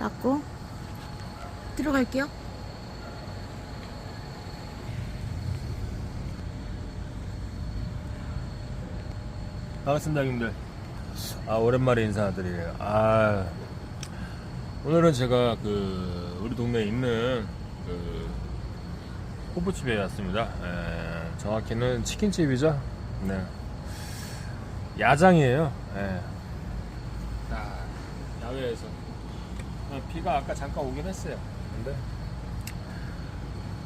닦고 들어갈게요. 반갑습니다, 형님들. 아, 오랜만에 인사드려요. 아, 오늘은 제가 그, 우리 동네에 있는 그, 호프집에 왔습니다. 에, 정확히는 치킨집이죠. 네. 야장이에요. 예. 아, 야외에서. 아, 비가 아까 잠깐 오긴 했어요. 근데,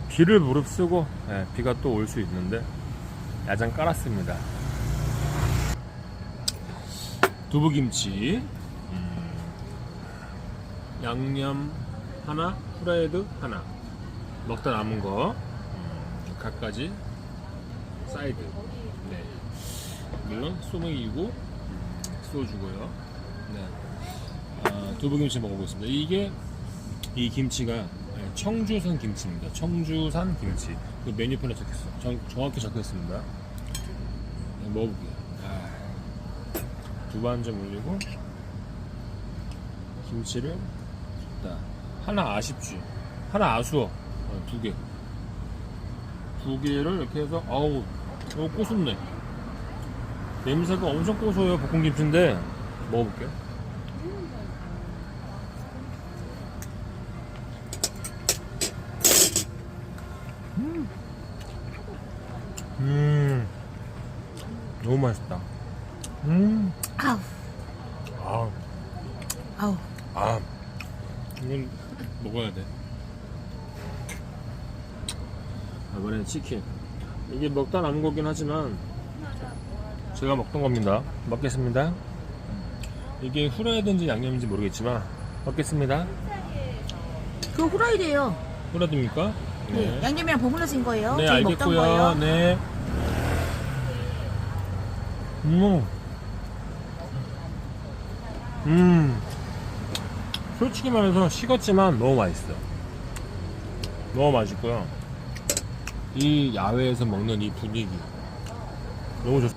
비를 무릅쓰고, 예, 비가 또 올 수 있는데, 야장 깔았습니다. 두부김치, 음, 양념 하나, 후라이드 하나, 먹다 남은 거, 음, 각가지 사이드. 네. 물론 소맥이고 음, 소주고요. 네. 아, 두부김치 먹어보겠습니다. 이게 이 김치가 네, 청주산 김치입니다. 청주산 김치. 그 메뉴판에. 정, 정확히 적혔습니다. 네, 먹어볼게요. 아. 두부 한 점 올리고 김치를 줬다. 하나 아쉽지. 하나 아쉬워. 어, 두 개. 두 개를 이렇게 해서 아우 너무 고소네. 냄새가 엄청 고소해요 볶음김치인데 먹어볼게요. 음, 음, 너무 맛있다. 음. 아우 아, 아우 아, 이건 먹어야 돼. 아, 이번엔 치킨. 이게 먹다 남은 거긴 하지만 제가 먹던 겁니다. 먹겠습니다. 이게 후라이드인지 양념인지 모르겠지만 먹겠습니다. 그거 후라이드예요. 후라이드입니까? 네. 양념이랑 버무려진 거예요. 네, 저희 먹던 알겠고요. 거예요. 네. 음. 음. 솔직히 말해서 식었지만 너무 맛있어. 너무 맛있고요. 이 야외에서 먹는 이 분위기. 너무 좋,